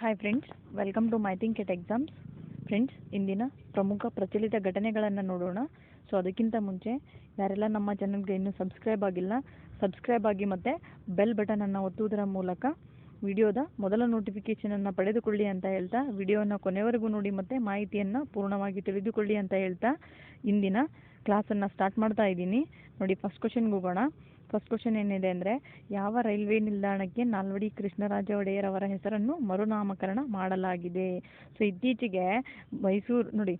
Hi friends welcome to my think at exams friends ಇಂದಿನ ಪ್ರಮುಖ ಪ್ರಚಲಿತ ಘಟನೆಗಳನ್ನು ನೋಡೋಣ. ಸೊ ಅದಕ್ಕಿಂತ ಮುಂಚೆ ಯಾರೆಲ್ಲ ನಮ್ಮ ಚಾನಲ್ಗೆ ಇನ್ನೂ ಸಬ್ಸ್ಕ್ರೈಬ್ ಆಗಿಲ್ಲ ಸಬ್ಸ್ಕ್ರೈಬ್ ಆಗಿ ಮತ್ತು ಬೆಲ್ ಬಟನನ್ನು ಒತ್ತುವುದರ ಮೂಲಕ ವಿಡಿಯೋದ ಮೊದಲ ನೋಟಿಫಿಕೇಷನನ್ನು ಪಡೆದುಕೊಳ್ಳಿ ಅಂತ ಹೇಳ್ತಾ, ವಿಡಿಯೋನ ಕೊನೆವರೆಗೂ ನೋಡಿ ಮತ್ತು ಮಾಹಿತಿಯನ್ನು ಪೂರ್ಣವಾಗಿ ತಿಳಿದುಕೊಳ್ಳಿ ಅಂತ ಹೇಳ್ತಾ ಇಂದಿನ ಕ್ಲಾಸನ್ನು ಸ್ಟಾರ್ಟ್ ಮಾಡ್ತಾ ಇದ್ದೀನಿ. ನೋಡಿ ಫಸ್ಟ್ ಕ್ವಶನ್ಗೆ ಹೋಗೋಣ. ಫಸ್ಟ್ ಕ್ವಶನ್ ಏನಿದೆ ಅಂದರೆ, ಯಾವ ರೈಲ್ವೆ ನಿಲ್ದಾಣಕ್ಕೆ ನಾಲ್ವಡಿ ಕೃಷ್ಣರಾಜ ಒಡೆಯರ್ ಅವರ ಹೆಸರನ್ನು ಮರುನಾಮಕರಣ ಮಾಡಲಾಗಿದೆ? ಸೊ ಇತ್ತೀಚೆಗೆ ಮೈಸೂರು, ನೋಡಿ,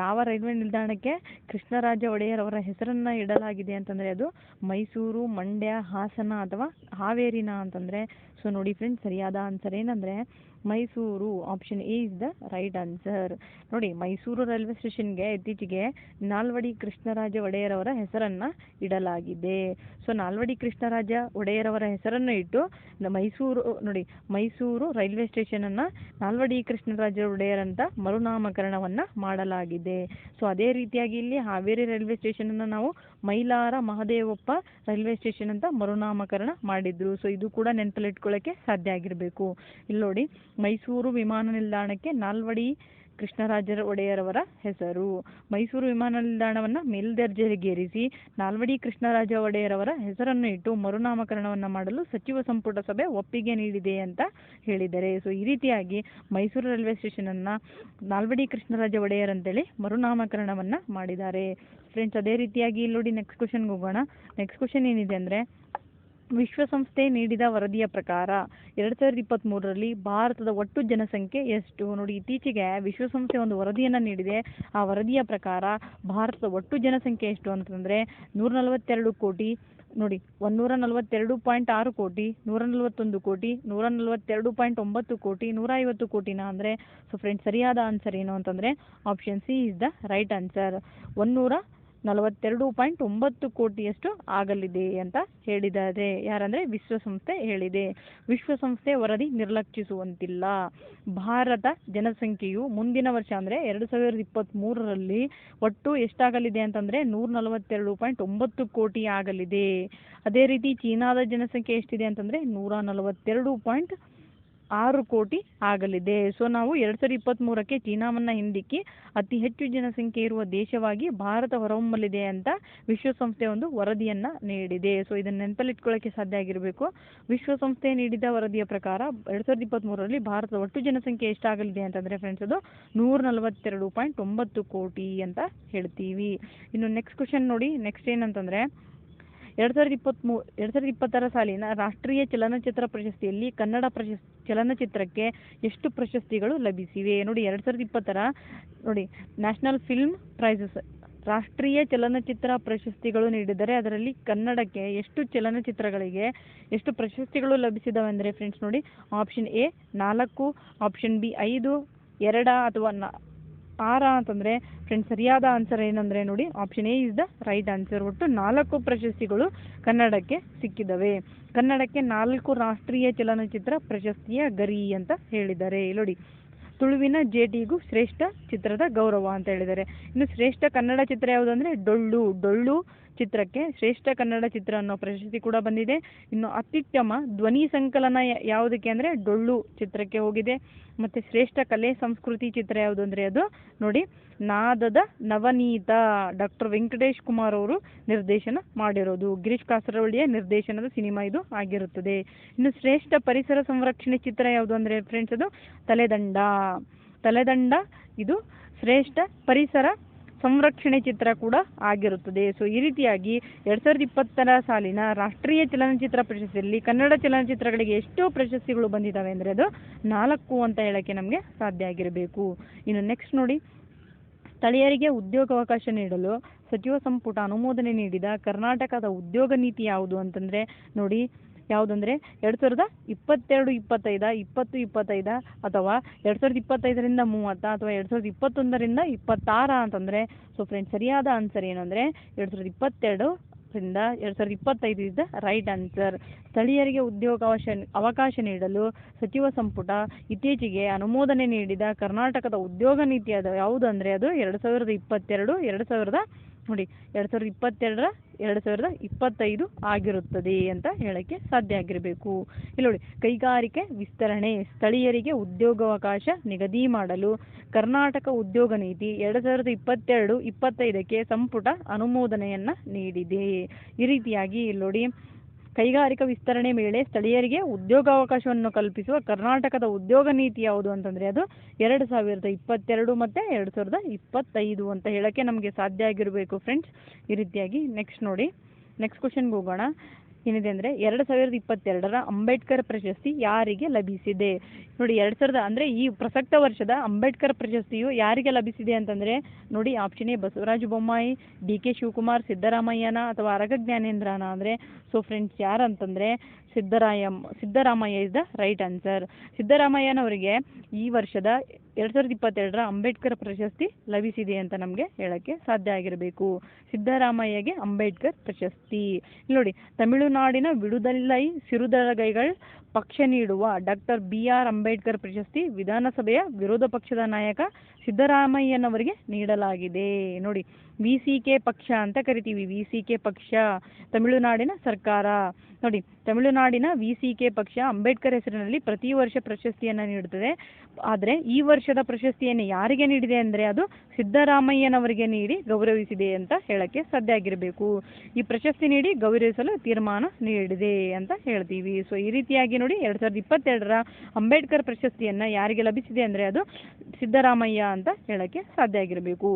ಯಾವ ರೈಲ್ವೆ ನಿಲ್ದಾಣಕ್ಕೆ ಕೃಷ್ಣರಾಜ ಒಡೆಯರ್ ಅವರ ಹೆಸರನ್ನು ಇಡಲಾಗಿದೆ ಅಂತಂದರೆ, ಅದು ಮೈಸೂರು, ಮಂಡ್ಯ, ಹಾಸನ ಅಥವಾ ಹಾವೇರಿನ ಅಂತಂದರೆ. ಸೊ ನೋಡಿ ಫ್ರೆಂಡ್ಸ್ ಸರಿಯಾದ ಆನ್ಸರ್ ಏನಂದರೆ Mysuru option A is the right answer ನೋಡಿ, ಮೈಸೂರು ರೈಲ್ವೆ ಸ್ಟೇಷನ್ಗೆ ಇತ್ತೀಚೆಗೆ ನಾಲ್ವಡಿ ಕೃಷ್ಣರಾಜ ಒಡೆಯರ್ ಅವರ ಹೆಸರನ್ನು ಇಡಲಾಗಿದೆ. ಸೊ ನಾಲ್ವಡಿ ಕೃಷ್ಣರಾಜ ಒಡೆಯರ್ ಅವರ ಹೆಸರನ್ನು ಇಟ್ಟು ಮೈಸೂರು, ನೋಡಿ, ಮೈಸೂರು ರೈಲ್ವೆ ಸ್ಟೇಷನನ್ನು ನಾಲ್ವಡಿ ಕೃಷ್ಣರಾಜ ಒಡೆಯರ್ ಅಂತ ಮರುನಾಮಕರಣವನ್ನ ಮಾಡಲಾಗಿದೆ. ಸೊ ಅದೇ ರೀತಿಯಾಗಿ ಇಲ್ಲಿ ಹಾವೇರಿ ರೈಲ್ವೆ ಸ್ಟೇಷನನ್ನು ನಾವು ಮೈಲಾರ ಮಹದೇವಪ್ಪ ರೈಲ್ವೆ ಸ್ಟೇಷನ್ ಅಂತ ಮರುನಾಮಕರಣ ಮಾಡಿದ್ರು. ಸೊ ಇದು ಕೂಡ ನೆನಪಲ್ಲಿ ಇಟ್ಕೊಳ್ಳೋಕ್ಕೆ ಸಾಧ್ಯ ಆಗಿರಬೇಕು. ಇಲ್ಲಿ ನೋಡಿ, ಮೈಸೂರು ವಿಮಾನ ನಿಲ್ದಾಣಕ್ಕೆ ನಾಲ್ವಡಿ ಕೃಷ್ಣರಾಜರ ಒಡೆಯರವರ ಹೆಸರು. ಮೈಸೂರು ವಿಮಾನ ನಿಲ್ದಾಣವನ್ನು ಮೇಲ್ದರ್ಜೆಗೇರಿಸಿ ನಾಲ್ವಡಿ ಕೃಷ್ಣರಾಜ ಒಡೆಯರವರ ಹೆಸರನ್ನು ಇಟ್ಟು ಮರುನಾಮಕರಣವನ್ನು ಮಾಡಲು ಸಚಿವ ಸಂಪುಟ ಸಭೆ ಒಪ್ಪಿಗೆ ನೀಡಿದೆ ಅಂತ ಹೇಳಿದ್ದಾರೆ. ಸೊ ಈ ರೀತಿಯಾಗಿ ಮೈಸೂರು ರೈಲ್ವೆ ಸ್ಟೇಷನನ್ನು ನಾಲ್ವಡಿ ಕೃಷ್ಣರಾಜ ಒಡೆಯರ್ ಅಂತೇಳಿ ಮರುನಾಮಕರಣವನ್ನು ಮಾಡಿದ್ದಾರೆ. ಫ್ರೆಂಡ್ಸ್ ಅದೇ ರೀತಿಯಾಗಿ ಇಲ್ಲಿ ನೋಡಿ ನೆಕ್ಸ್ಟ್ ಕ್ವಶನ್ಗೆ ಹೋಗೋಣ. ನೆಕ್ಸ್ಟ್ ಕ್ವಶನ್ ಏನಿದೆ ಅಂದರೆ, ವಿಶ್ವಸಂಸ್ಥೆ ನೀಡಿದ ವರದಿಯ ಪ್ರಕಾರ ಎರಡು ಸಾವಿರದ ಇಪ್ಪತ್ತ್ಮೂರರಲ್ಲಿ ಭಾರತದ ಒಟ್ಟು ಜನಸಂಖ್ಯೆ ಎಷ್ಟು? ನೋಡಿ, ಇತ್ತೀಚೆಗೆ ವಿಶ್ವಸಂಸ್ಥೆ ಒಂದು ವರದಿಯನ್ನು ನೀಡಿದೆ. ಆ ವರದಿಯ ಪ್ರಕಾರ ಭಾರತದ ಒಟ್ಟು ಜನಸಂಖ್ಯೆ ಎಷ್ಟು ಅಂತಂದರೆ ನೂರ ನಲವತ್ತೆರಡು ಕೋಟಿ, ನೋಡಿ ಒಂದೂರ ನಲವತ್ತೆರಡು ಪಾಯಿಂಟ್ ಆರು ಕೋಟಿ ನೂರ ನಲವತ್ತೊಂದು ಕೋಟಿ ನೂರ ನಲವತ್ತೆರಡು ಪಾಯಿಂಟ್ ಒಂಬತ್ತು ಕೋಟಿ ನೂರ ಐವತ್ತು ಕೋಟಿನ ಅಂದರೆ ಸೊ ಫ್ರೆಂಡ್ಸ್ ಸರಿಯಾದ ಆನ್ಸರ್ ಏನು ಅಂತಂದರೆ option C is the right answer ಒನ್ನೂರ ನಲವತ್ತೆರಡು ಪಾಯಿಂಟ್ ಒಂಬತ್ತು ಕೋಟಿಯಷ್ಟು ಆಗಲಿದೆ ಅಂತ ಹೇಳಿದ್ದಾರೆ. ಯಾರಂದರೆ ವಿಶ್ವಸಂಸ್ಥೆ ಹೇಳಿದೆ. ವಿಶ್ವಸಂಸ್ಥೆ ವರದಿ ನಿರ್ಲಕ್ಷಿಸುವಂತಿಲ್ಲ. ಭಾರತ ಜನಸಂಖ್ಯೆಯು ಮುಂದಿನ ವರ್ಷ ಅಂದರೆ ಎರಡು ಸಾವಿರದ ಇಪ್ಪತ್ತ್ಮೂರರಲ್ಲಿ ಒಟ್ಟು ಎಷ್ಟಾಗಲಿದೆ ಅಂತಂದರೆ ನೂರ ನಲವತ್ತೆರಡು ಪಾಯಿಂಟ್ ಒಂಬತ್ತು ಕೋಟಿ ಆಗಲಿದೆ. ಅದೇ ರೀತಿ ಚೀನಾದ ಜನಸಂಖ್ಯೆ ಎಷ್ಟಿದೆ ಅಂತಂದರೆ ನೂರ ನಲವತ್ತೆರಡು ಪಾಯಿಂಟ್ ಆರು ಕೋಟಿ ಆಗಲಿದೆ. ಸೊ, ನಾವು ಎರಡು ಸಾವಿರದ ಇಪ್ಪತ್ತ್ಮೂರಕ್ಕೆ ಚೀನಾವನ್ನು ಹಿಂದಿಕ್ಕಿ ಅತಿ ಹೆಚ್ಚು ಜನಸಂಖ್ಯೆ ಇರುವ ದೇಶವಾಗಿ ಭಾರತ ಹೊರಹೊಮ್ಮಲಿದೆ ಅಂತ ವಿಶ್ವಸಂಸ್ಥೆ ಒಂದು ವರದಿಯನ್ನು ನೀಡಿದೆ. ಸೊ, ಇದನ್ನು ನೆನಪಲ್ಲಿ ಇಟ್ಕೊಳ್ಳೋಕ್ಕೆ ಸಾಧ್ಯ ಆಗಿರಬೇಕು. ವಿಶ್ವಸಂಸ್ಥೆ ನೀಡಿದ ವರದಿಯ ಪ್ರಕಾರ ಎರಡು ಸಾವಿರದ ಇಪ್ಪತ್ತ್ಮೂರರಲ್ಲಿ ಭಾರತದ ಒಟ್ಟು ಜನಸಂಖ್ಯೆ ಎಷ್ಟಾಗಲಿದೆ ಅಂತಂದರೆ ಫ್ರೆಂಡ್ಸ್ ಅದು ನೂರ ನಲವತ್ತೆರಡು ಪಾಯಿಂಟ್ ಒಂಬತ್ತು ಕೋಟಿ ಅಂತ ಹೇಳ್ತೀವಿ. ಇನ್ನು ನೆಕ್ಸ್ಟ್ ಕ್ವಶನ್ ನೋಡಿ. ನೆಕ್ಸ್ಟ್ ಏನಂತಂದರೆ ಎರಡು ಸಾವಿರದ ಇಪ್ಪತ್ತ್ಮೂ ಎರಡು ಸಾವಿರದ ಇಪ್ಪತ್ತರ ಸಾಲಿನ ರಾಷ್ಟ್ರೀಯ ಚಲನಚಿತ್ರ ಪ್ರಶಸ್ತಿಯಲ್ಲಿ ಕನ್ನಡ ಪ್ರಶಸ್, ಚಲನಚಿತ್ರಕ್ಕೆ ಎಷ್ಟು ಪ್ರಶಸ್ತಿಗಳು ಲಭಿಸಿವೆ? ನೋಡಿ, ಎರಡು ಸಾವಿರದ ಇಪ್ಪತ್ತರ, ನೋಡಿ, ನ್ಯಾಷನಲ್ ಫಿಲ್ಮ್ ಪ್ರೈಸಸ್. ರಾಷ್ಟ್ರೀಯ ಚಲನಚಿತ್ರ ಪ್ರಶಸ್ತಿಗಳು ನೀಡಿದರೆ ಅದರಲ್ಲಿ ಕನ್ನಡಕ್ಕೆ ಎಷ್ಟು ಚಲನಚಿತ್ರಗಳಿಗೆ ಎಷ್ಟು ಪ್ರಶಸ್ತಿಗಳು ಲಭಿಸಿದವೆ ಅಂದರೆ ಫ್ರೆಂಡ್ಸ್ ನೋಡಿ ಆಪ್ಷನ್ ಎ ನಾಲ್ಕು ಆಪ್ಷನ್ ಬಿ ಐದು, ಎರಡ ಅಥವಾ ನಾ ಆರ ಅಂತಂದರೆ ಫ್ರೆಂಡ್ಸ್ ಸರಿಯಾದ ಆನ್ಸರ್ ಏನಂದರೆ ನೋಡಿ option A is the right answer ಒಟ್ಟು ನಾಲ್ಕು ಪ್ರಶಸ್ತಿಗಳು ಕನ್ನಡಕ್ಕೆ ಸಿಕ್ಕಿದ್ದಾವೆ ಕನ್ನಡಕ್ಕೆ ನಾಲ್ಕು ರಾಷ್ಟ್ರೀಯ ಚಲನಚಿತ್ರ ಪ್ರಶಸ್ತಿಯ ಗರಿ ಅಂತ ಹೇಳಿದ್ದಾರೆ. ನೋಡಿ. ತುಳುವಿನ ಜೇಡಿಗೂ ಶ್ರೇಷ್ಠ ಚಿತ್ರದ ಗೌರವ ಅಂತ ಹೇಳಿದ್ದಾರೆ. ಇನ್ನು ಶ್ರೇಷ್ಠ ಕನ್ನಡ ಚಿತ್ರ ಯಾವುದು ಅಂದರೆ ಡೊಳ್ಳು. ಡೊಳ್ಳು ಚಿತ್ರಕ್ಕೆ ಶ್ರೇಷ್ಠ ಕನ್ನಡ ಚಿತ್ರ ಅನ್ನೋ ಪ್ರಶಸ್ತಿ ಕೂಡ ಬಂದಿದೆ. ಇನ್ನು ಅತ್ಯುತ್ತಮ ಧ್ವನಿ ಸಂಕಲನ ಯಾವುದಕ್ಕೆ ಅಂದರೆ ಡೊಳ್ಳು ಚಿತ್ರಕ್ಕೆ ಹೋಗಿದೆ. ಮತ್ತು ಶ್ರೇಷ್ಠ ಕಲೆ ಸಂಸ್ಕೃತಿ ಚಿತ್ರ ಯಾವುದು ಅಂದರೆ ಅದು ನೋಡಿ ನಾದದ ನವನೀತ ಡಾಕ್ಟರ್ ವೆಂಕಟೇಶ್ ಕುಮಾರ್ ಅವರು ನಿರ್ದೇಶನ ಮಾಡಿರೋದು. ಗಿರೀಶ್ ಕಾಸರವಳ್ಳಿಯ ನಿರ್ದೇಶನದ ಸಿನಿಮಾ ಇದು ಆಗಿರುತ್ತದೆ. ಇನ್ನು ಶ್ರೇಷ್ಠ ಪರಿಸರ ಸಂರಕ್ಷಣೆ ಚಿತ್ರ ಯಾವುದು ಅಂದರೆ ಫ್ರೆಂಡ್ಸ್ ಅದು? ತಲೆದಂಡ. ತಲೆದಂಡ ಇದು ಶ್ರೇಷ್ಠ ಪರಿಸರ ಸಂರಕ್ಷಣೆ ಚಿತ್ರ ಕೂಡ ಆಗಿರುತ್ತದೆ. ಸೊ ಈ ರೀತಿಯಾಗಿ ಎರಡು ಸಾವಿರದ ಇಪ್ಪತ್ತರ ಸಾಲಿನ ರಾಷ್ಟ್ರೀಯ ಚಲನಚಿತ್ರ ಪ್ರಶಸ್ತಿಯಲ್ಲಿ ಕನ್ನಡ ಚಲನಚಿತ್ರಗಳಿಗೆ ಎಷ್ಟು ಪ್ರಶಸ್ತಿಗಳು ಬಂದಿದ್ದಾವೆ ಅಂದರೆ ಅದು ನಾಲ್ಕು ಅಂತ ಹೇಳೋಕ್ಕೆ ನಮಗೆ ಸಾಧ್ಯ ಆಗಿರಬೇಕು. ಇನ್ನು ನೆಕ್ಸ್ಟ್ ನೋಡಿ ಸ್ಥಳೀಯರಿಗೆ ಉದ್ಯೋಗಾವಕಾಶ ನೀಡಲು ಸಚಿವ ಸಂಪುಟ ಅನುಮೋದನೆ ನೀಡಿದ ಕರ್ನಾಟಕದ ಉದ್ಯೋಗ ನೀತಿ ಯಾವುದು ಅಂತಂದರೆ ನೋಡಿ, ಯಾವುದಂದರೆ ಎರಡು ಸಾವಿರದ ಇಪ್ಪತ್ತೆರಡು, ಇಪ್ಪತ್ತೈದ, ಇಪ್ಪತ್ತು, ಇಪ್ಪತ್ತೈದ ಅಥವಾ ಎರಡು ಸಾವಿರದ ಇಪ್ಪತ್ತೈದರಿಂದ ಮೂವತ್ತ ಅಥವಾ ಎರಡು ಸಾವಿರದ ಇಪ್ಪತ್ತೊಂದರಿಂದ ಇಪ್ಪತ್ತಾರ ಅಂತಂದರೆ ಸೊ ಫ್ರೆಂಡ್ಸ್ ಸರಿಯಾದ ಆನ್ಸರ್ ಏನಂದರೆ ಎರಡು ಸಾವಿರದ ಇಪ್ಪತ್ತೆರಡು ರಿಂದ ಎರಡು ಸಾವಿರದ ಇಪ್ಪತ್ತೈದು ರೈಟ್ ಆನ್ಸರ್ ಸ್ಥಳೀಯರಿಗೆ ಉದ್ಯೋಗಾವಶ ಅವಕಾಶ ನೀಡಲು ಸಚಿವ ಸಂಪುಟ ಇತ್ತೀಚೆಗೆ ಅನುಮೋದನೆ ನೀಡಿದ ಕರ್ನಾಟಕದ ಉದ್ಯೋಗ ನೀತಿ ಅದು ಅಂದ್ರೆ ಅದು ಎರಡು ಸಾವಿರದ ಇಪ್ಪತ್ತೆರಡು, ಎರಡು ಸಾವಿರದ ನೋಡಿ, ಎರಡು ಸಾವಿರದ ಇಪ್ಪತ್ತೆರಡರ ಎರಡು ಸಾವಿರದ ಇಪ್ಪತ್ತೈದು ಆಗಿರುತ್ತದೆ ಅಂತ ಹೇಳಕ್ಕೆ ಸಾಧ್ಯ ಆಗಿರಬೇಕು. ಇಲ್ಲಿ ನೋಡಿ, ಕೈಗಾರಿಕೆ ವಿಸ್ತರಣೆ, ಸ್ಥಳೀಯರಿಗೆ ಉದ್ಯೋಗಾವಕಾಶ ನಿಗದಿ ಮಾಡಲು, ಕರ್ನಾಟಕ ಉದ್ಯೋಗ ನೀತಿ ಎರಡು ಸಾವಿರದ ಇಪ್ಪತ್ತೆರಡು ಇಪ್ಪತ್ತೈದಕ್ಕೆ ಸಂಪುಟ ಅನುಮೋದನೆಯನ್ನು ನೀಡಿದೆ. ಈ ರೀತಿಯಾಗಿ ಇಲ್ಲಿ ನೋಡಿ ಕೈಗಾರಿಕಾ ವಿಸ್ತರಣೆ ವೇಳೆ ಸ್ಥಳೀಯರಿಗೆ ಉದ್ಯೋಗಾವಕಾಶವನ್ನು ಕಲ್ಪಿಸುವ ಕರ್ನಾಟಕದ ಉದ್ಯೋಗ ನೀತಿ ಯಾವುದು ಅಂತಂದರೆ ಅದು ಎರಡು ಸಾವಿರದ ಇಪ್ಪತ್ತೆರಡು ಮತ್ತು ಎರಡು ಸಾವಿರದ ಇಪ್ಪತ್ತೈದು ಅಂತ ಹೇಳೋಕ್ಕೆ ನಮಗೆ ಸಾಧ್ಯ ಆಗಿರಬೇಕು ಫ್ರೆಂಡ್ಸ್ ಈ ರೀತಿಯಾಗಿ ನೆಕ್ಸ್ಟ್ ನೋಡಿ. ನೆಕ್ಸ್ಟ್ ಕ್ವಶನ್ಗೆ ಹೋಗೋಣ. ಏನಿದೆ ಅಂದರೆ ಎರಡು ಸಾವಿರದ ಇಪ್ಪತ್ತೆರಡರ ಅಂಬೇಡ್ಕರ್ ಪ್ರಶಸ್ತಿ ಯಾರಿಗೆ ಲಭಿಸಿದೆ? ನೋಡಿ, ಎರಡು ಸಾವಿರದ ಅಂದರೆ ಈ ಪ್ರಸಕ್ತ ವರ್ಷದ ಅಂಬೇಡ್ಕರ್ ಪ್ರಶಸ್ತಿಯು ಯಾರಿಗೆ ಲಭಿಸಿದೆ ಅಂತಂದರೆ ನೋಡಿ option A Basavaraj Bommai, D K Shivakumar ಸಿದ್ದರಾಮಯ್ಯನ ಅಥವಾ ಅರಗ ಜ್ಞಾನೇಂದ್ರನ ಅಂದರೆ. So friends ಯಾರಂತಂದರೆ Siddaraya, Siddaramaiah is the right answer ಸಿದ್ದರಾಮಯ್ಯನವರಿಗೆ ಈ ವರ್ಷದ ಎರಡು ಸಾವಿರದ ಇಪ್ಪತ್ತೆರಡರ ಅಂಬೇಡ್ಕರ್ ಪ್ರಶಸ್ತಿ ಲಭಿಸಿದೆ ಅಂತ ನಮಗೆ ಹೇಳೋಕ್ಕೆ ಸಾಧ್ಯ ಆಗಿರಬೇಕು. ಸಿದ್ದರಾಮಯ್ಯಗೆ ಅಂಬೇಡ್ಕರ್ ಪ್ರಶಸ್ತಿ. ನೋಡಿ, ತಮಿಳುನಾಡಿನ ವಿಡುದಲೈ ಸಿರುದಲಗೈಗಳ ಪಕ್ಷ ನೀಡುವ ಡಾಕ್ಟರ್ ಬಿ ಆರ್ ಅಂಬೇಡ್ಕರ್ ಪ್ರಶಸ್ತಿ ವಿಧಾನಸಭೆಯ ವಿರೋಧ ಪಕ್ಷದ ನಾಯಕ ಸಿದ್ದರಾಮಯ್ಯನವರಿಗೆ ನೀಡಲಾಗಿದೆ. ನೋಡಿ, ವಿ ಸಿ ಕೆ ಪಕ್ಷ ಅಂತ ಕರಿತೀವಿ. ವಿ ಸಿ ಕೆ ಪಕ್ಷ, ತಮಿಳುನಾಡಿನ ಸರ್ಕಾರ. ನೋಡಿ, ತಮಿಳುನಾಡಿನ ವಿ ಸಿ ಕೆ ಪಕ್ಷ ಅಂಬೇಡ್ಕರ್ ಹೆಸರಿನಲ್ಲಿ ಪ್ರತಿ ವರ್ಷ ಪ್ರಶಸ್ತಿಯನ್ನು ನೀಡುತ್ತದೆ. ಆದರೆ ಈ ವರ್ಷದ ಪ್ರಶಸ್ತಿಯನ್ನು ಯಾರಿಗೆ ನೀಡಿದೆ ಅಂದರೆ ಅದು ಸಿದ್ದರಾಮಯ್ಯನವರಿಗೆ ನೀಡಿ ಗೌರವಿಸಿದೆ ಅಂತ ಹೇಳಕ್ಕೆ ಸಾಧ್ಯ ಆಗಿರಬೇಕು. ಈ ಪ್ರಶಸ್ತಿ ನೀಡಿ ಗೌರವಿಸಲು ತೀರ್ಮಾನ ನೀಡಿದೆ ಅಂತ ಹೇಳ್ತೀವಿ. ಸೊ ಈ ರೀತಿಯಾಗಿ ನೋಡಿ ಎರಡು ಸಾವಿರದ ಇಪ್ಪತ್ತೆರಡರ ಅಂಬೇಡ್ಕರ್ ಪ್ರಶಸ್ತಿಯನ್ನು ಯಾರಿಗೆ ಲಭಿಸಿದೆ ಅಂದರೆ ಅದು ಸಿದ್ದರಾಮಯ್ಯ ಅಂತ ಹೇಳಕ್ಕೆ ಸಾಧ್ಯ ಆಗಿರಬೇಕು.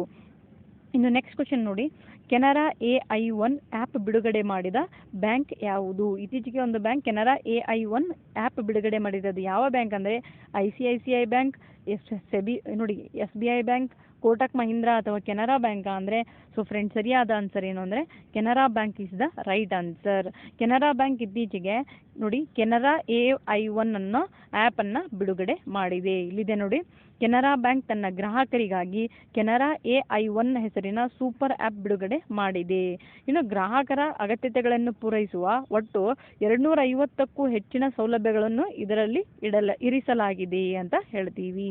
ಇನ್ನು ನೆಕ್ಸ್ಟ್ ಕ್ವಶನ್ ನೋಡಿ. Canara A I one app ಬಿಡುಗಡೆ ಮಾಡಿದ ಬ್ಯಾಂಕ್ ಯಾವುದು? ಇತ್ತೀಚೆಗೆ ಒಂದು bank Canara A I one app ಬಿಡುಗಡೆ ಮಾಡಿರೋದು ಯಾವ ಬ್ಯಾಂಕ್ ಅಂದರೆ I C I C I bank, S SEBI ನೋಡಿ S B I bank, Kotak Mahindra ಅಥವಾ ಕೆನರಾ ಬ್ಯಾಂಕಾ ಅಂದರೆ ಸೊ ಫ್ರೆಂಡ್ ಸರಿಯಾದ ಆನ್ಸರ್ ಏನು ಅಂದರೆ Canara bank is the right answer Canara bank ಇತ್ತೀಚೆಗೆ ನೋಡಿ, ಕೆನರಾ ಎ ಐ ಒನ್ ಅನ್ನೋ ಆ್ಯಪನ್ನು ಬಿಡುಗಡೆ ಮಾಡಿದೆ. ಇಲ್ಲಿದೆ ನೋಡಿ, ಕೆನರಾ ಬ್ಯಾಂಕ್ ತನ್ನ ಗ್ರಾಹಕರಿಗಾಗಿ ಕೆನರಾ ಎ ಐ ಒನ್ ಹೆಸರಿನ ಸೂಪರ್ ಆ್ಯಪ್ ಬಿಡುಗಡೆ ಮಾಡಿದೆ. ಇನ್ನು ಗ್ರಾಹಕರ ಅಗತ್ಯತೆಗಳನ್ನು ಪೂರೈಸುವ ಒಟ್ಟು ಎರಡುನೂರ ಐವತ್ತಕ್ಕೂ ಹೆಚ್ಚಿನ ಸೌಲಭ್ಯಗಳನ್ನು ಇದರಲ್ಲಿ ಇಡಲ, ಇರಿಸಲಾಗಿದೆ ಅಂತ ಹೇಳ್ತೀವಿ.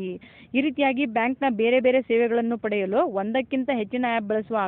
ಈ ರೀತಿಯಾಗಿ ಬ್ಯಾಂಕ್ನ ಬೇರೆ ಬೇರೆ ಸೇವೆಗಳನ್ನು ಪಡೆಯಲು ಒಂದಕ್ಕಿಂತ ಹೆಚ್ಚಿನ ಆ್ಯಪ್ ಬಳಸುವ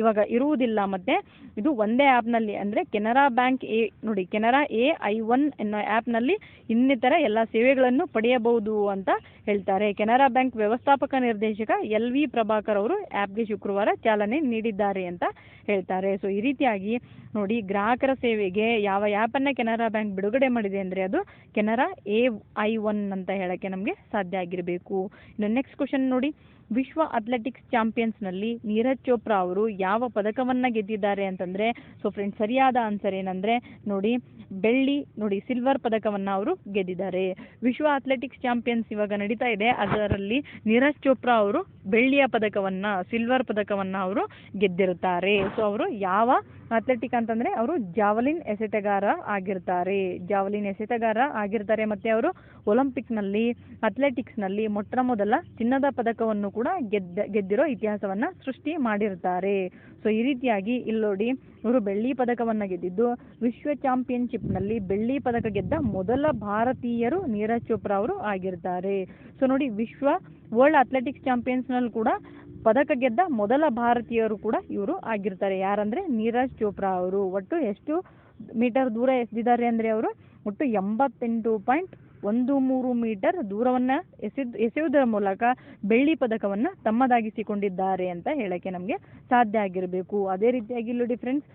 ಇವಾಗ ಇರುವುದಿಲ್ಲ ಮತ್ತೆ. ಇದು ಒಂದೇ ಆ್ಯಪ್ನಲ್ಲಿ ಅಂದರೆ ಕೆನರಾ ಬ್ಯಾಂಕ್ ಎ, ನೋಡಿ ಕೆನರಾ ಎ ಐ ಒನ್ ಎನ್ನೋ ಆ್ಯಪ್ನಲ್ಲಿ ಇನ್ನಿತರ ಎಲ್ಲ ಸೇವೆಗಳನ್ನು ಪಡೆಯಬಹುದು ಅಂತ ಹೇಳ್ತಾರೆ. ಕೆನರಾ ಬ್ಯಾಂಕ್ ವ್ಯವಸ್ಥಾಪಕ ನಿರ್ದೇಶಕ ಎಲ್ ವಿ ಪ್ರಭಾಕರ್ ಅವರು ಆ್ಯಪ್ಗೆ ಶುಕ್ರವಾರ ಚಾಲನೆ ನೀಡಿದ್ದಾರೆ ಅಂತ ಹೇಳ್ತಾರೆ. ಸೊ ಈ ರೀತಿಯಾಗಿ ನೋಡಿ ಗ್ರಾಹಕರ ಸೇವೆಗೆ ಯಾವ ಆ್ಯಪನ್ನು ಕೆನರಾ ಬ್ಯಾಂಕ್ ಬಿಡುಗಡೆ ಮಾಡಿದೆ ಅಂದರೆ ಅದು ಕೆನರಾ ಎ ಐ ಒನ್ ಅಂತ ಹೇಳೋಕ್ಕೆ ನಮಗೆ ಸಾಧ್ಯ ಆಗಿರಬೇಕು. ಇನ್ನು ನೆಕ್ಸ್ಟ್ ಕ್ವಶನ್ ನೋಡಿ. ವಿಶ್ವ ಅಥ್ಲೆಟಿಕ್ಸ್ ಚಾಂಪಿಯನ್ಸ್ನಲ್ಲಿ ನೀರಜ್ ಚೋಪ್ರಾ ಅವರು ಯಾವ ಪದಕವನ್ನು ಗೆದ್ದಿದ್ದಾರೆ ಅಂತಂದರೆ ಸೊ ಫ್ರೆಂಡ್ಸ್ ಸರಿಯಾದ ಆನ್ಸರ್ ಏನಂದರೆ, ನೋಡಿ, ಬೆಳ್ಳಿ, ನೋಡಿ ಸಿಲ್ವರ್ ಪದಕವನ್ನು ಅವರು ಗೆದ್ದಿದ್ದಾರೆ. ವಿಶ್ವ ಅಥ್ಲೆಟಿಕ್ಸ್ ಚಾಂಪಿಯನ್ಸ್ ಇವಾಗ ನಡೀತಾ ಇದೆ. ಅದರಲ್ಲಿ ನೀರಜ್ ಚೋಪ್ರಾ ಅವರು ಬೆಳ್ಳಿಯ ಪದಕವನ್ನು ಸಿಲ್ವರ್ ಪದಕವನ್ನು ಅವರು ಗೆದ್ದಿರುತ್ತಾರೆ. ಸೊ ಅವರು ಯಾವ ಅಥ್ಲೆಟಿಕ್ ಅಂತಂದರೆ, ಅವರು ಜಾವಲಿನ್ ಎಸೆತಗಾರ ಆಗಿರ್ತಾರೆ ಜಾವಲಿನ್ ಎಸೆತಗಾರ ಆಗಿರ್ತಾರೆ. ಮತ್ತು ಅವರು ಒಲಿಂಪಿಕ್ನಲ್ಲಿ ಅಥ್ಲೆಟಿಕ್ಸ್ನಲ್ಲಿ ಮೊಟ್ಟ ಮೊದಲ ಚಿನ್ನದ ಪದಕವನ್ನು ಕೂಡ ಗೆದ್ದ, ಗೆದ್ದಿರೋ ಇತಿಹಾಸವನ್ನು ಸೃಷ್ಟಿ ಮಾಡಿರ್ತಾರೆ. ಸೊ ಈ ರೀತಿಯಾಗಿ ಇಲ್ಲಿ ನೋಡಿ, ಇವರು ಬೆಳ್ಳಿ ಪದಕವನ್ನು ಗೆದ್ದಿದ್ದು, ವಿಶ್ವ ಚಾಂಪಿಯನ್ಶಿಪ್ನಲ್ಲಿ ಬೆಳ್ಳಿ ಪದಕ ಗೆದ್ದ ಮೊದಲ ಭಾರತೀಯರು ನೀರಜ್ ಚೋಪ್ರಾ ಅವರು ಆಗಿರ್ತಾರೆ. ಸೊ ನೋಡಿ, ವಿಶ್ವ ವರ್ಲ್ಡ್ ಅಥ್ಲೆಟಿಕ್ಸ್ ಚಾಂಪಿಯನ್ಸ್ನಲ್ಲಿ ಕೂಡ ಪದಕ ಗೆದ್ದ ಮೊದಲ ಭಾರತೀಯರು ಕೂಡ ಇವರು ಆಗಿರ್ತಾರೆ. ಯಾರಂದರೆ ನೀರಜ್ ಚೋಪ್ರಾ ಅವರು. ಒಟ್ಟು ಎಷ್ಟು ಮೀಟರ್ ದೂರ ಎಸೆದಿದ್ದಾರೆ ಅಂದರೆ ಅವರು ಒಟ್ಟು ಎಂಬತ್ತೆಂಟು ಪಾಯಿಂಟ್ ಒಂದು ಮೂರು ಮೀಟರ್ ದೂರವನ್ನ ಎಸೆದು, ಎಸೆಯುವುದರ ಮೂಲಕ ಬೆಳ್ಳಿ ಪದಕವನ್ನ ತಮ್ಮದಾಗಿಸಿಕೊಂಡಿದ್ದಾರೆ ಅಂತ ಹೇಳಕ್ಕೆ ನಮಗೆ ಸಾಧ್ಯ ಆಗಿರಬೇಕು. ಅದೇ ರೀತಿಯಾಗಿ ಇಲ್ಲಿ ನೋಡಿ ಫ್ರೆಂಡ್ಸ್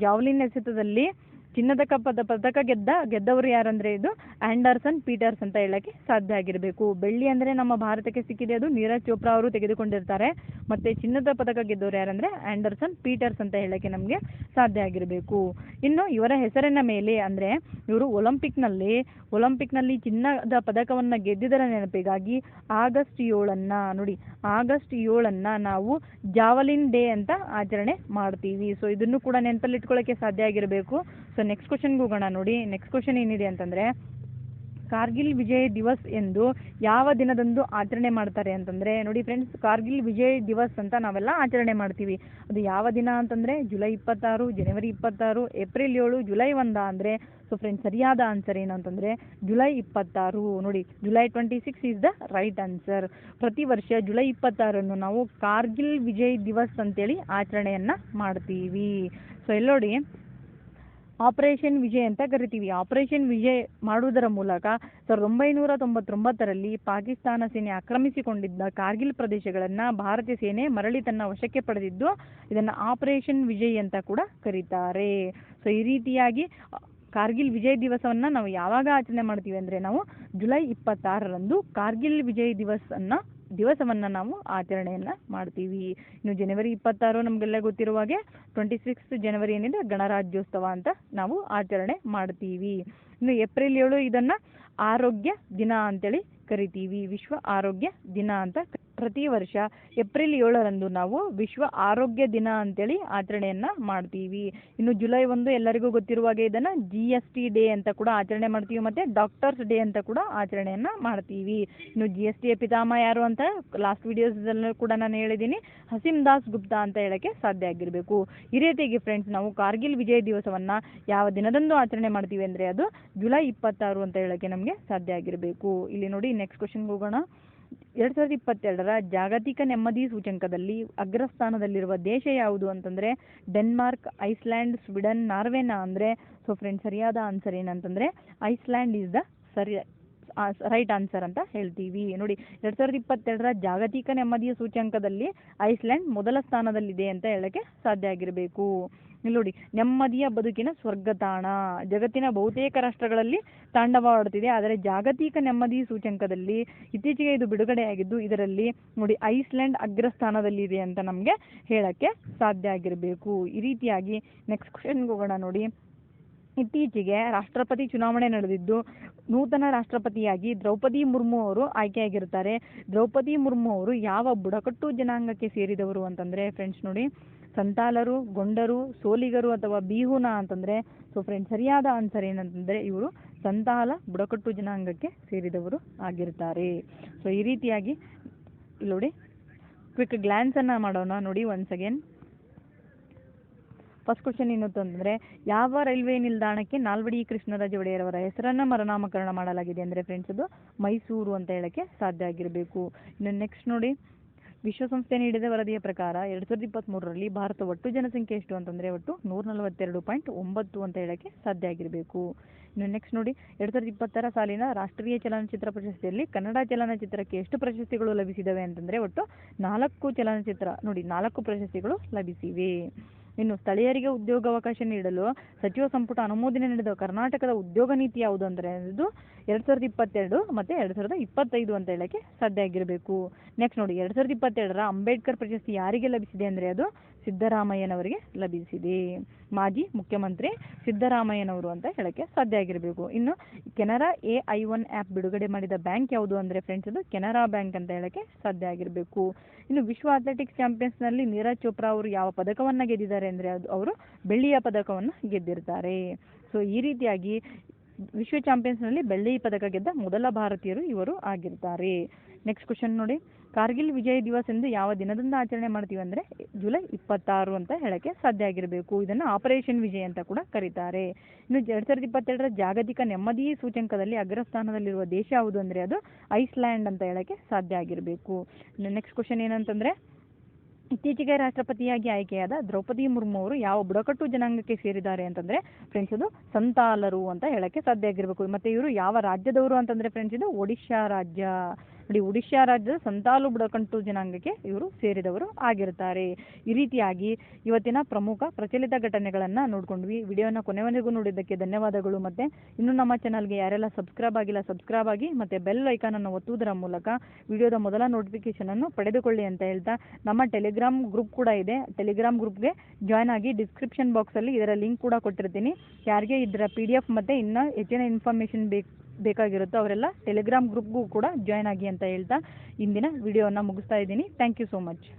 ಜಾವ್ಲಿನ್ ಎಸೆತದಲ್ಲಿ ಚಿನ್ನದ ಕಪ್ಪದ ಪದಕ ಗೆದ್ದ, ಗೆದ್ದವರು ಯಾರಂದರೆ ಇದು ಆ್ಯಂಡರ್ಸನ್ ಪೀಟರ್ಸ್ ಅಂತ ಹೇಳಕ್ಕೆ ಸಾಧ್ಯ ಆಗಿರಬೇಕು. ಬೆಳ್ಳಿ ಅಂದರೆ ನಮ್ಮ ಭಾರತಕ್ಕೆ ಸಿಕ್ಕಿದೆ ಅದು ನೀರಜ್ ಚೋಪ್ರಾ ಅವರು ತೆಗೆದುಕೊಂಡಿರ್ತಾರೆ. ಮತ್ತೆ ಚಿನ್ನದ ಪದಕ ಗೆದ್ದವರು ಯಾರಂದರೆ ಆ್ಯಂಡರ್ಸನ್ ಪೀಟರ್ಸ್ ಅಂತ ಹೇಳಕ್ಕೆ ನಮಗೆ ಸಾಧ್ಯ ಆಗಿರಬೇಕು. ಇನ್ನು ಇವರ ಹೆಸರಿನ ಮೇಲೆ ಅಂದರೆ ಇವರು ಒಲಿಂಪಿಕ್ನಲ್ಲಿ ಒಲಿಂಪಿಕ್ನಲ್ಲಿ ಚಿನ್ನದ ಪದಕವನ್ನು ಗೆದ್ದಿದರ ನೆನಪಿಗಾಗಿ ಆಗಸ್ಟ್ ಏಳನ್ನು ನೋಡಿ, ಆಗಸ್ಟ್ ಏಳನ್ನು ನಾವು ಜಾವಲಿನ್ ಡೇ ಅಂತ ಆಚರಣೆ ಮಾಡ್ತೀವಿ. ಸೊ ಇದನ್ನು ಕೂಡ ನೆನಪಲ್ಲಿ ಇಟ್ಕೊಳ್ಳೋಕ್ಕೆ ಸಾಧ್ಯ ಆಗಿರಬೇಕು. ಸೊ ನೆಕ್ಸ್ಟ್ ಕ್ವಶನ್ಗೆ ಹೋಗೋಣ ನೋಡಿ. ನೆಕ್ಸ್ಟ್ ಕ್ವಶನ್ ಏನಿದೆ ಅಂತಂದರೆ, ಕಾರ್ಗಿಲ್ ವಿಜಯ್ ದಿವಸ್ ಎಂದು ಯಾವ ದಿನದಂದು ಆಚರಣೆ ಮಾಡ್ತಾರೆ ಅಂತಂದರೆ, ನೋಡಿ ಫ್ರೆಂಡ್ಸ್ ಕಾರ್ಗಿಲ್ ವಿಜಯ್ ದಿವಸ್ ಅಂತ ನಾವೆಲ್ಲ ಆಚರಣೆ ಮಾಡ್ತೀವಿ. ಅದು ಯಾವ ದಿನ ಅಂತಂದರೆ, ಜುಲೈ ಇಪ್ಪತ್ತಾರು, ಜನವರಿ ಇಪ್ಪತ್ತಾರು, ಏಪ್ರಿಲ್ ಏಳು, ಜುಲೈ ಒಂದ ಅಂದರೆ ಸೊ ಫ್ರೆಂಡ್ಸ್ ಸರಿಯಾದ ಆನ್ಸರ್ ಏನು ಅಂತಂದರೆ, ಜುಲೈ ಇಪ್ಪತ್ತಾರು. ನೋಡಿ, July twenty six is the right answer ಪ್ರತಿ ವರ್ಷ ಜುಲೈ ಇಪ್ಪತ್ತಾರನ್ನು ನಾವು ಕಾರ್ಗಿಲ್ ವಿಜಯ್ ದಿವಸ್ ಅಂತೇಳಿ ಆಚರಣೆಯನ್ನು ಮಾಡ್ತೀವಿ. ಸೊ ಎಲ್ಲೋಡಿ ಆಪರೇಷನ್ ವಿಜಯ್ ಅಂತ ಕರಿತೀವಿ. ಆಪರೇಷನ್ ವಿಜಯ್ ಮಾಡುವುದರ ಮೂಲಕ ಸಾವಿರದ ಒಂಬೈನೂರ ತೊಂಬತ್ತೊಂಬತ್ತರಲ್ಲಿ ಪಾಕಿಸ್ತಾನ ಸೇನೆ ಆಕ್ರಮಿಸಿಕೊಂಡಿದ್ದ ಕಾರ್ಗಿಲ್ ಪ್ರದೇಶಗಳನ್ನು ಭಾರತೀಯ ಸೇನೆ ಮರಳಿ ತನ್ನ ವಶಕ್ಕೆ ಪಡೆದಿದ್ದು, ಇದನ್ನು ಆಪರೇಷನ್ ವಿಜಯ್ ಅಂತ ಕೂಡ ಕರೀತಾರೆ. ಸೊ ಈ ರೀತಿಯಾಗಿ ಕಾರ್ಗಿಲ್ ವಿಜಯ್ ದಿವಸವನ್ನು ನಾವು ಯಾವಾಗ ಆಚರಣೆ ಮಾಡ್ತೀವಿ ಅಂದರೆ ನಾವು ಜುಲೈ ಇಪ್ಪತ್ತಾರರಂದು ಕಾರ್ಗಿಲ್ ವಿಜಯ್ ದಿವಸ್ ಅನ್ನ ದಿವಸವನ್ನು ನಾವು ಆಚರಣೆಯನ್ನು ಮಾಡ್ತೀವಿ. ಇನ್ನು ಜನವರಿ ಇಪ್ಪತ್ತಾರು ನಮಗೆಲ್ಲ ಗೊತ್ತಿರುವ ಹಾಗೆ ಟ್ವೆಂಟಿ ಸಿಕ್ಸ್ ಜನವರಿ ಏನಿದೆ ಗಣರಾಜ್ಯೋತ್ಸವ ಅಂತ ನಾವು ಆಚರಣೆ ಮಾಡ್ತೀವಿ. ಇನ್ನು ಏಪ್ರಿಲ್ ಏಳು ಇದನ್ನು ಆರೋಗ್ಯ ದಿನ ಅಂತೇಳಿ ಕರಿತೀವಿ. ವಿಶ್ವ ಆರೋಗ್ಯ ದಿನ ಅಂತ ಪ್ರತಿ ವರ್ಷ ಏಪ್ರಿಲ್ ಏಳರಂದು ನಾವು ವಿಶ್ವ ಆರೋಗ್ಯ ದಿನ ಅಂತೇಳಿ ಆಚರಣೆಯನ್ನು ಮಾಡ್ತೀವಿ. ಇನ್ನು ಜುಲೈ ಒಂದು ಎಲ್ಲರಿಗೂ ಗೊತ್ತಿರುವ ಹಾಗೆ ಇದನ್ನು ಜಿ ಎಸ್ ಟಿ ಡೇ ಅಂತ ಕೂಡ ಆಚರಣೆ ಮಾಡ್ತೀವಿ ಮತ್ತು ಡಾಕ್ಟರ್ಸ್ ಡೇ ಅಂತ ಕೂಡ ಆಚರಣೆಯನ್ನು ಮಾಡ್ತೀವಿ. ಇನ್ನು ಜಿ ಎಸ್ ಟಿಯ ಪಿತಾಮಹ ಯಾರು ಅಂತ ಲಾಸ್ಟ್ ವಿಡಿಯೋಸಲ್ಲೂ ಕೂಡ ನಾನು ಹೇಳಿದ್ದೀನಿ ಹಸಿಮ್ ದಾಸ್ ಗುಪ್ತಾ ಅಂತ ಹೇಳೋಕ್ಕೆ ಸಾಧ್ಯ ಆಗಿರಬೇಕು. ಈ ರೀತಿಯಾಗಿ ಫ್ರೆಂಡ್ಸ್ ನಾವು ಕಾರ್ಗಿಲ್ ವಿಜಯ ದಿವಸವನ್ನು ಯಾವ ದಿನದಂದು ಆಚರಣೆ ಮಾಡ್ತೀವಿ ಅಂದರೆ ಅದು ಜುಲೈ ಇಪ್ಪತ್ತಾರು ಅಂತ ಹೇಳೋಕ್ಕೆ ನಮಗೆ ಸಾಧ್ಯ ಆಗಿರಬೇಕು. ಇಲ್ಲಿ ನೋಡಿ ನೆಕ್ಸ್ಟ್ ಕ್ವಶನ್ಗೆ ಹೋಗೋಣ. ಎರಡು ಸಾವಿರದ ಇಪ್ಪತ್ತೆರಡರ ಜಾಗತಿಕ ನೆಮ್ಮದಿ ಸೂಚ್ಯಂಕದಲ್ಲಿ ಅಗ್ರಸ್ಥಾನದಲ್ಲಿರುವ ದೇಶ ಯಾವುದು ಅಂತಂದರೆ ಡೆನ್ಮಾರ್ಕ್, ಐಸ್ಲ್ಯಾಂಡ್, ಸ್ವೀಡನ್ ನಾರ್ವೆನಾ ಅಂದರೆ ಸೊ ಫ್ರೆಂಡ್ ಸರಿಯಾದ ಆನ್ಸರ್ ಏನಂತಂದರೆ ಐಸ್ಲ್ಯಾಂಡ್ ಇಸ್ ದ ಸರಿ ರೈಟ್ ಆನ್ಸರ್ ಅಂತ ಹೇಳ್ತೀವಿ. ನೋಡಿ, ಎರಡು ಸಾವಿರದ ಇಪ್ಪತ್ತೆರಡರ ಜಾಗತಿಕ ನೆಮ್ಮದಿಯ ಸೂಚ್ಯಂಕದಲ್ಲಿ ಐಸ್ಲ್ಯಾಂಡ್ ಮೊದಲ ಸ್ಥಾನದಲ್ಲಿದೆ ಅಂತ ಹೇಳೋಕ್ಕೆ ಸಾಧ್ಯ ಆಗಿರಬೇಕು. ನೋಡಿ, ನೆಮ್ಮದಿಯ ಬದುಕಿನ ಸ್ವರ್ಗತಾಣ. ಜಗತ್ತಿನ ಬಹುತೇಕ ರಾಷ್ಟ್ರಗಳಲ್ಲಿ ತಾಂಡವವಾಡುತ್ತಿದೆ ಆದರೆ ಜಾಗತಿಕ ನೆಮ್ಮದಿ ಸೂಚ್ಯಂಕದಲ್ಲಿ ಇತ್ತೀಚೆಗೆ ಇದು ಬಿಡುಗಡೆಯಾಗಿದ್ದು, ಇದರಲ್ಲಿ ನೋಡಿ ಐಸ್ಲ್ಯಾಂಡ್ ಅಗ್ರಸ್ಥಾನದಲ್ಲಿದೆ ಅಂತ ನಮಗೆ ಹೇಳಕ್ಕೆ ಸಾಧ್ಯ ಆಗಿರಬೇಕು. ಈ ರೀತಿಯಾಗಿ ನೆಕ್ಸ್ಟ್ ಕ್ವಶನ್ಗೆ ಹೋಗೋಣ ನೋಡಿ. ಇತ್ತೀಚೆಗೆ ರಾಷ್ಟ್ರಪತಿ ಚುನಾವಣೆ ನಡೆದಿದ್ದು, ನೂತನ ರಾಷ್ಟ್ರಪತಿಯಾಗಿ ದ್ರೌಪದಿ ಮುರ್ಮು ಅವರು ಆಯ್ಕೆಯಾಗಿರ್ತಾರೆ ದ್ರೌಪದಿ ಮುರ್ಮು ಅವರು ಯಾವ ಬುಡಕಟ್ಟು ಜನಾಂಗಕ್ಕೆ ಸೇರಿದವರು ಅಂತಂದರೆ ಫ್ರೆಂಡ್ಸ್ ನೋಡಿ ಸಂತಾಲರು, ಗೊಂಡರು, ಸೋಲಿಗರು ಅಥವಾ ಬೀಹುನ ಅಂತಂದರೆ ಸೊ ಫ್ರೆಂಡ್ಸ್ ಸರಿಯಾದ ಆನ್ಸರ್ ಏನಂತಂದರೆ ಇವರು ಸಂತಾಲ, ಬುಡಕಟ್ಟು ಜನಾಂಗಕ್ಕೆ ಸೇರಿದವರು ಆಗಿರ್ತಾರೆ. ಸೊ ಈ ರೀತಿಯಾಗಿ ಇಲ್ಲಿ ನೋಡಿ ಕ್ವಿಕ್ ಗ್ಲ್ಯಾನ್ಸನ್ನು ಮಾಡೋಣ ನೋಡಿ ಒನ್ಸ್ ಅಗೇನ್ ಫಸ್ಟ್ ಕ್ವಶನ್ ಏನು ಅಂತಂದರೆ, ಯಾವ ರೈಲ್ವೆ ನಿಲ್ದಾಣಕ್ಕೆ ನಾಲ್ವಡಿ ಕೃಷ್ಣರಾಜ ಒಡೆಯರವರ ಹೆಸರನ್ನು ಮರುನಾಮಕರಣ ಮಾಡಲಾಗಿದೆ ಅಂದರೆ ಫ್ರೆಂಡ್ಸ್ ಅದು ಮೈಸೂರು ಅಂತ ಹೇಳೋಕ್ಕೆ ಸಾಧ್ಯ ಆಗಿರಬೇಕು. ಇನ್ನು ನೆಕ್ಸ್ಟ್ ನೋಡಿ ವಿಶ್ವಸಂಸ್ಥೆ ನೀಡಿದ ವರದಿಯ ಪ್ರಕಾರ ಎರಡ್ ಸಾವಿರದ ಇಪ್ಪತ್ತ್ಮೂರರಲ್ಲಿ ಭಾರತ ಒಟ್ಟು ಜನಸಂಖ್ಯೆ ಎಷ್ಟು ಅಂತಂದರೆ ಒಟ್ಟು ನೂರ ನಲವತ್ತೆರಡು ಪಾಯಿಂಟ್ ಒಂಬತ್ತು ಅಂತ ಹೇಳಕ್ಕೆ ಸಾಧ್ಯ ಆಗಿರಬೇಕು. ಇನ್ನು ನೆಕ್ಸ್ಟ್ ನೋಡಿ, ಎರಡು ಸಾವಿರದ ಇಪ್ಪತ್ತರ ಸಾಲಿನ ರಾಷ್ಟ್ರೀಯ ಚಲನಚಿತ್ರ ಪ್ರಶಸ್ತಿಯಲ್ಲಿ ಕನ್ನಡ ಚಲನಚಿತ್ರಕ್ಕೆ ಎಷ್ಟು ಪ್ರಶಸ್ತಿಗಳು ಲಭಿಸಿದವೆ ಅಂತಂದರೆ ಒಟ್ಟು ನಾಲ್ಕು ಚಲನಚಿತ್ರ ನೋಡಿ, ನಾಲ್ಕು ಪ್ರಶಸ್ತಿಗಳು ಲಭಿಸಿವೆ. ಇನ್ನು ಸ್ಥಳೀಯರಿಗೆ ಉದ್ಯೋಗಾವಕಾಶ ನೀಡಲು ಸಚಿವ ಸಂಪುಟ ಅನುಮೋದನೆ ನೀಡಿದ ಕರ್ನಾಟಕದ ಉದ್ಯೋಗ ನೀತಿ ಯಾವುದು ಅಂದರೆ ಅದು ಎರಡ್ ಸಾವಿರದ ಇಪ್ಪತ್ತೆರಡು ಮತ್ತು ಎರಡ್ ಸಾವಿರದ ಇಪ್ಪತ್ತೈದು ಅಂತ ಹೇಳಕ್ಕೆ ಸಾಧ್ಯ ಆಗಿರಬೇಕು. ನೆಕ್ಸ್ಟ್ ನೋಡಿ, ಎರಡ್ ಸಾವಿರದ ಇಪ್ಪತ್ತೆರಡರ ಅಂಬೇಡ್ಕರ್ ಪ್ರಶಸ್ತಿ ಯಾರಿಗೆ ಲಭಿಸಿದೆ ಅಂದರೆ ಅದು ಸಿದ್ದರಾಮಯ್ಯನವರಿಗೆ ಲಭಿಸಿದೆ. ಮಾಜಿ ಮುಖ್ಯಮಂತ್ರಿ ಸಿದ್ದರಾಮಯ್ಯನವರು ಅಂತ ಹೇಳಕ್ಕೆ ಸಾಧ್ಯ ಆಗಿರಬೇಕು. ಇನ್ನು Canara A I one app ಬಿಡುಗಡೆ ಮಾಡಿದ ಬ್ಯಾಂಕ್ ಯಾವುದು ಅಂದರೆ ಫ್ರೆಂಡ್ಸ್ ಅದು ಕೆನರಾ ಬ್ಯಾಂಕ್ ಅಂತ ಹೇಳಕ್ಕೆ ಸಾಧ್ಯ ಆಗಿರಬೇಕು. ಇನ್ನು ವಿಶ್ವ ಅಥ್ಲೆಟಿಕ್ಸ್ ಚಾಂಪಿಯನ್ಸ್ನಲ್ಲಿ ನೀರಜ್ ಚೋಪ್ರಾ ಅವರು ಯಾವ ಪದಕವನ್ನು ಗೆದ್ದಿದ್ದಾರೆ ಅಂದರೆ ಅದು ಅವರು ಬೆಳ್ಳಿಯ ಪದಕವನ್ನು ಗೆದ್ದಿರ್ತಾರೆ. ಸೊ ಈ ರೀತಿಯಾಗಿ ವಿಶ್ವ ಚಾಂಪಿಯನ್ಸ್ನಲ್ಲಿ ಬೆಳ್ಳಿ ಪದಕ ಗೆದ್ದ ಮೊದಲ ಭಾರತೀಯರು ಇವರು ಆಗಿರ್ತಾರೆ. ನೆಕ್ಸ್ಟ್ ಕ್ವಶನ್ ನೋಡಿ. ಕಾರ್ಗಿಲ್ ವಿಜಯ್ ದಿವಸ್ ಎಂದು ಯಾವ ದಿನದಿಂದ ಆಚರಣೆ ಮಾಡ್ತೀವಿ ಅಂದರೆ ಜುಲೈ ಇಪ್ಪತ್ತಾರು ಅಂತ ಹೇಳೋಕ್ಕೆ ಸಾಧ್ಯ ಆಗಿರಬೇಕು. ಇದನ್ನು ಆಪರೇಷನ್ ವಿಜಯ್ ಅಂತ ಕೂಡ ಕರೀತಾರೆ. ಇನ್ನು ಎರಡು ಸಾವಿರದ ಇಪ್ಪತ್ತೆರಡರ ಜಾಗತಿಕ ನೆಮ್ಮದಿ ಸೂಚ್ಯಂಕದಲ್ಲಿ ಅಗ್ರಸ್ಥಾನದಲ್ಲಿರುವ ದೇಶ ಯಾವುದು ಅಂದರೆ ಅದು ಐಸ್ಲ್ಯಾಂಡ್ ಅಂತ ಹೇಳೋಕ್ಕೆ ಸಾಧ್ಯ ಆಗಿರಬೇಕು. ನೆಕ್ಸ್ಟ್ ಕ್ವಶನ್ ಏನಂತಂದರೆ, ಇತ್ತೀಚೆಗೆ ರಾಷ್ಟ್ರಪತಿಯಾಗಿ ಆಯ್ಕೆಯಾದ ದ್ರೌಪದಿ ಮುರ್ಮು ಅವರು ಯಾವ ಬುಡಕಟ್ಟು ಜನಾಂಗಕ್ಕೆ ಸೇರಿದ್ದಾರೆ ಅಂತಂದರೆ ಫ್ರೆಂಡ್ಸ್ ಇದು ಸಂತಾಲರು ಅಂತ ಹೇಳೋಕ್ಕೆ ಸಾಧ್ಯ ಆಗಿರಬೇಕು. ಮತ್ತು ಇವರು ಯಾವ ರಾಜ್ಯದವರು ಅಂತಂದರೆ ಫ್ರೆಂಡ್ಸ್ ಇದು ಒಡಿಶಾ ರಾಜ್ಯ. ನೋಡಿ ಒಡಿಶಾ ರಾಜ್ಯದ ಸಂತಾಲು ಬುಡಕಟ್ಟು ಜನಾಂಗಕ್ಕೆ ಇವರು ಸೇರಿದವರು ಆಗಿರ್ತಾರೆ ಈ ರೀತಿಯಾಗಿ ಇವತ್ತಿನ ಪ್ರಮುಖ ಪ್ರಚಲಿತ ಘಟನೆಗಳನ್ನು ನೋಡ್ಕೊಂಡ್ವಿ. ವಿಡಿಯೋನ ಕೊನೆವರೆಗೂ ನೋಡಿದ್ದಕ್ಕೆ ಧನ್ಯವಾದಗಳು. ಮತ್ತು ಇನ್ನು ನಮ್ಮ ಚಾನಲ್ಗೆ ಯಾರೆಲ್ಲ ಸಬ್ಸ್ಕ್ರೈಬ್ ಆಗಿಲ್ಲ, ಸಬ್ಸ್ಕ್ರೈಬ್ ಆಗಿ ಮತ್ತು ಬೆಲ್ ಐಕಾನನ್ನು ಒತ್ತುವುದರ ಮೂಲಕ ವಿಡಿಯೋದ ಮೊದಲ ನೋಟಿಫಿಕೇಷನನ್ನು ಪಡೆದುಕೊಳ್ಳಿ ಅಂತ ಹೇಳ್ತಾ ನಮ್ಮ ಟೆಲಿಗ್ರಾಮ್ ಗ್ರೂಪ್ ಕೂಡ ಇದೆ. ಟೆಲಿಗ್ರಾಮ್ ಗ್ರೂಪ್ಗೆ ಜಾಯ್ನ್ ಆಗಿ ಡಿಸ್ಕ್ರಿಪ್ಷನ್ ಬಾಕ್ಸಲ್ಲಿ ಇದರ ಲಿಂಕ್ ಕೂಡ ಕೊಟ್ಟಿರ್ತೀನಿ. ಯಾರಿಗೆ ಇದರ ಪಿ ಡಿ ಎಫ್ ಮತ್ತು ಇನ್ನೂ ಹೆಚ್ಚಿನ ಇನ್ಫಾರ್ಮೇಷನ್ ಬೇಕು ಬೇಕಾಗಿರುತ್ತೋ ಅವರೆಲ್ಲ ಟೆಲಿಗ್ರಾಮ್ ಗ್ರೂಪ್ಗೂ ಕೂಡ ಜಾಯ್ನ್ ಆಗಿ ಅಂತ ಹೇಳ್ತಾ ಇಂದಿನ ವಿಡಿಯೋನ ಮುಗಿಸ್ತಾ ಇದ್ದೀನಿ. Thank you so much